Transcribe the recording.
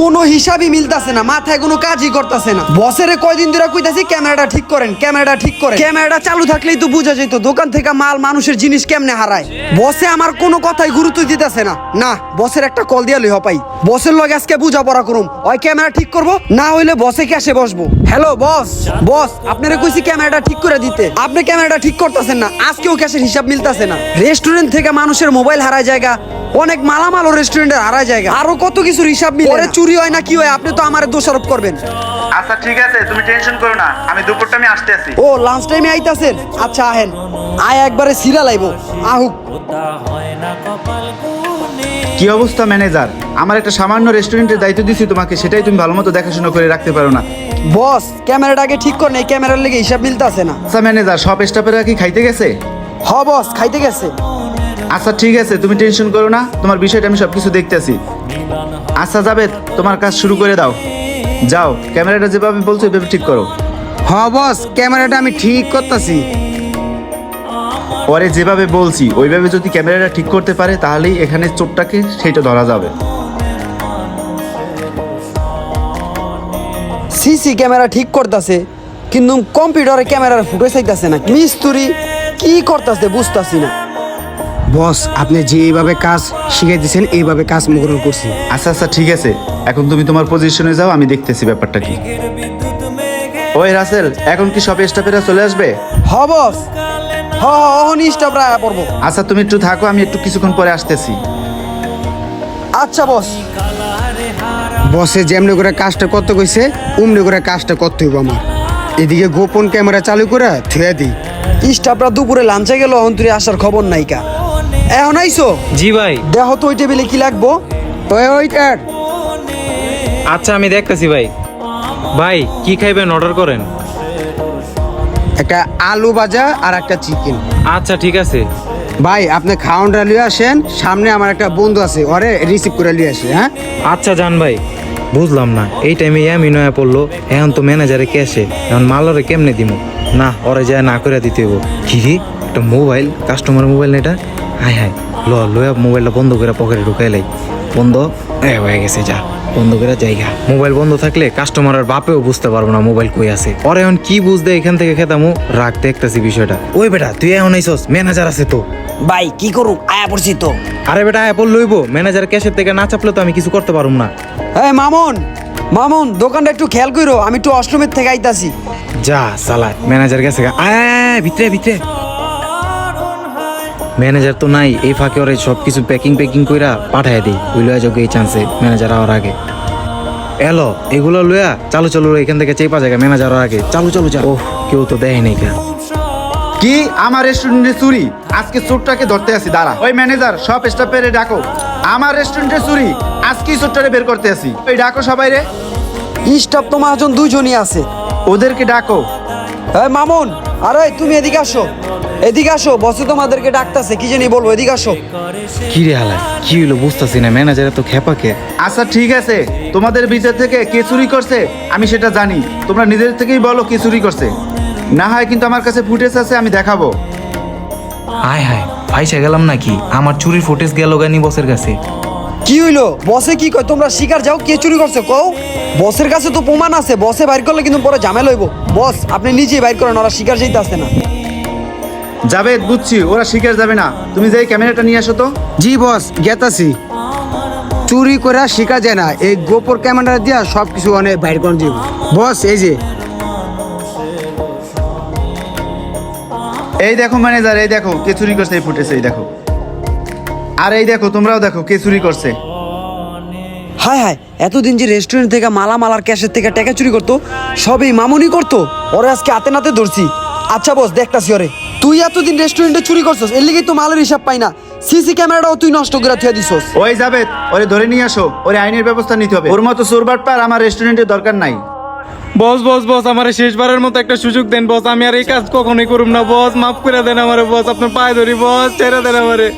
কোনো হিসাবই মিলতাছে না, মাথায় কোনো কাজই করতেছে না। বসেরে কয়দিন ধরে কইতাছি, ক্যামেরাটা ঠিক করেন, ক্যামেরাটা ঠিক করেন। ক্যামেরাটা চালু থাকলেই তো বোঝা যেত দোকান থেকে মাল, মানুষের জিনিস কেমনে হারায়। বসে আমার কোনো কথাই গুরুত্ব দিতেছে না। না, বসের একটা কল দিয়া লই হপাই বসের লগে আজকে বুঝা পড়া করুম, ওই ক্যামেরা ঠিক করব? না হইলে বসে ক্যাশে বসবো? হ্যালো, বস বস, আপনারা কইছি ক্যামেরাটা ঠিক করে দিতে। আপনি ক্যামেরাটা ঠিক করতেছেন না, আজকেও ক্যাশের হিসাব মিলতাছে না। রেস্টুরেন্ট থেকে মানুষের মোবাইল হারায় জায়গা অনেক মালামালও রেস্টুরেন্টের হারায় জায়গা। আরও কত কিছুর হিসাব মিলে পরে চুরি হয় না কি হয় আপনি তো আমার দোষারোপ করবেন। আচ্ছা ঠিক আছে তুমি টেনশন করো না। আমি দুপুরটা আমি আসতে আছি ও লাঞ্চ টাইমে আইতাছেন? আচ্ছা আহেন। আয় একবারে সিরা লাইব। আহুক। কি অবস্থা ম্যানেজার আমার একটা সামান্য রেস্টুরেন্টের দায়িত্ব দিছি তোমাকে সেটাই তুমি ভালো মতো দেখাশোনা করে রাখতে পারো না। বস ক্যামেরাটা আগে ঠিক কর নেই ক্যামেরার লেগে হিসাব মিলতাছে না। আচ্ছা ম্যানেজার সব স্টাফেরা কি খাইতে গেছে? হ বস খাইতে গেছে। আচ্ছা ঠিক আছে তুমি টেনশন করো না তোমার বিষয়টা আমি সব কিছু দেখতেছি। আচ্ছা যাবে তোমার কাজ শুরু করে দাও। যাও ক্যামেরাটা যেভাবে বলছো ওইভাবে ঠিক করো। হ বস ক্যামেরাটা আমি ঠিক করতেছি। পরে যেভাবে বলছি ওইভাবে যদি ক্যামেরাটা ঠিক করতে পারে তাহলেই এখানে চোরটাকে সেইটা ধরা যাবে। সিসি ক্যামেরা ঠিক করতেছে কিন্তু কম্পিউটারে ক্যামেরার ফুটে চাইতেছে না। মিস্তুরি কি করতেছে বুঝতাছি না। বস আপনি যে এইভাবে কাজ শিখাই দিয়েছেন এইভাবে কাজ মুগ্রহণ করছি। আচ্ছা আচ্ছা ঠিক আছে। এখন তুমি তোমার পজিশনে যাও আমি দেখতেছি ব্যাপারটা কি। ওই রাসেল এখন কি সব স্টাফেরা চলে আসবে? হ বস। হ হ অহনি স্টাফ রায়া পড়ব। আচ্ছা তুমি একটু থাকো আমি একটু কিছুক্ষণ পরে আসতেছি। আচ্ছা বস। বসে যেমনি করে কাজটা করতে কইছে উমনি করে কাজটা করতে হইব আমার। এদিকে গোপন ক্যামেরা চালু করে থুয়ে দিই। স্টাফরা দুপুরে লাঞ্চে গেল অন্তরে আসার খবর নাইকা এখন আইসো? জি ভাই। দেহ তো ওই টেবিলে কি লাগবো। ওই ওইটার আচ্ছা আমি দেখতেছি ভাই। ভাই কি খাইবেন? অর্ডার করেন। একটা আলু ভাজা আর একটা চিকেন। আচ্ছা ঠিক আছে। ভাই আপনি খাওয়ানটা লিয়ে আসেন। সামনে আমার একটা বন্ধু আছে ওরে রিসিভ করে লিয়ে আসে হ্যাঁ? আচ্ছা জান ভাই। বুঝলাম না এই টাইমে আমি নয়া পড়ল এখন তো ম্যানেজারে ক্যাশে। এখন মালরে কেমনে দিব না ওরে যায় না করে দিতে হইব। কি একটা মোবাইল কাস্টমার মোবাইল এটা? Hi hi. ল লয়া মোবাইলটা বন্ধ করে পকেটে ঢুকাইলাই বন্ধ? এ হয়ে গেছে যা। বন্ধ করে জায়গা। মোবাইল বন্ধ থাকলে কাস্টমারের বাপেও বুঝতে পারব না মোবাইল কই আছে। ওরে এখন কি বুঝতে এখান থেকে খেতামু? রাগ দেখতেছি বিষয়টা। ওই বেটা তুই এখন আইসস ম্যানেজার আছে তো। ভাই কি করুম? আয়া পড়ছি তো। আরে বেটা অ্যাপল লইবো ম্যানেজার ক্যাশের থেকে না চাপলে তো আমি কিছু করতে পারুম না। এই মামুন মামুন দোকানটা একটু খেয়াল কইরো আমি একটু অষ্টমের থেকে আইতাছি। যা সালা ম্যানেজার গেছে। আয়, আয়, আয়, ভিতরে ভিতরে। ম্যানেজার তো নাই এই ফাঁকে ওরে সব কিছু প্যাকিং প্যাকিং কইরা পাঠায় দিই। ওই লয়া যোগ এই চান্সে ম্যানেজার আওয়ার আগে। এলো এগুলো লয়া চালু চালু এখান থেকে চেপা জায়গা ম্যানেজার আগে। চালু চালু যা। ওহ কেউ তো দেয় নাই কা কি? আমার রেস্টুরেন্টে চুরি? আজকে চোরটাকে ধরতে আসি দাঁড়া। ওই ম্যানেজার সব স্টাফের ডাকো। আমার রেস্টুরেন্টে চুরি আজকেই চোরটারে বের করতে আসি ওই ডাকো সবাই রে। স্টাফ তো মহাজন দুইজনই আছে। ওদেরকে ডাকো। এই মামুন আরে তুমি এদিকে আসো। এদিকে আসো বসে তোমাদেরকে ডাকতাছে কি জানি বলব এদিকে আসো। কি রে হালা কি হইল বুঝতেছি না ম্যানেজারে তো খেপাকে আচ্ছা ঠিক আছে। তোমাদের ভিতর থেকে কে চুরি করছে আমি সেটা জানি। তোমরা নিজের থেকেই বলো কে চুরি করছে। না হয় কিন্তু আমার কাছে ফুটেজ আছে আমি দেখাবো। হায় হায় ফাইসা গেলাম নাকি? আমার চুরির ফুটেজ গেল গানি বসের কাছে। কি হইল? বসে কি কয়? তোমরা শিকার যাও কে চুরি করছ? কও? বসের কাছে তো প্রমাণ আছে। বসে বাইর করলে কিন্তু পরে ঝামেলা হইব। বস আপনি নিজেই বাইর করেন ওরা শিকার যেতে আসে না। যাবে বুঝছি ওরা শিকার যাবে না। তুমি যে ক্যামেরাটা নিয়ে আসো তো। জি বস গেতাছি। চুরি করে শিকার যায় না। এই গোপর ক্যামেরা দিয়া সব কিছু অনেক বাইর করে দিব বস এই যে। এই দেখো ম্যানেজার এই দেখো কে চুরি করছে এই ফুটেজ এই দেখো। আর এই দেখো তোমরাও দেখো কে চুরি করছে। হায় হায় এতদিন যে রেস্টুরেন্ট থেকে মালা মালার ক্যাশের থেকে টাকা চুরি করতো সবই মামুনি করতো? ওরে আজকে হাতে নাতে ধরছি। আচ্ছা বস দেখতাছি ওরে। তুই এতদিন রেস্টুরেন্টে চুরি করছস এর লিগেই তো মালের হিসাব পাই না। সিসি ক্যামেরাটাও তুই নষ্ট করে থুয়ে দিছস। ওই যাবে ওরে ধরে নিয়ে আসো ওরে আইনের ব্যবস্থা নিতে হবে। ওর মতো চোরবাট পার আমার রেস্টুরেন্টে দরকার নাই। বস বস বস আমার শেষবারের মতো একটা সুযোগ দেন বস। আমি আর এই কাজ কখনোই করুম না। বস মাফ করে দেন আমারে বস। আপনার পায়ে ধরি বস ছেড়ে দেন আমারে।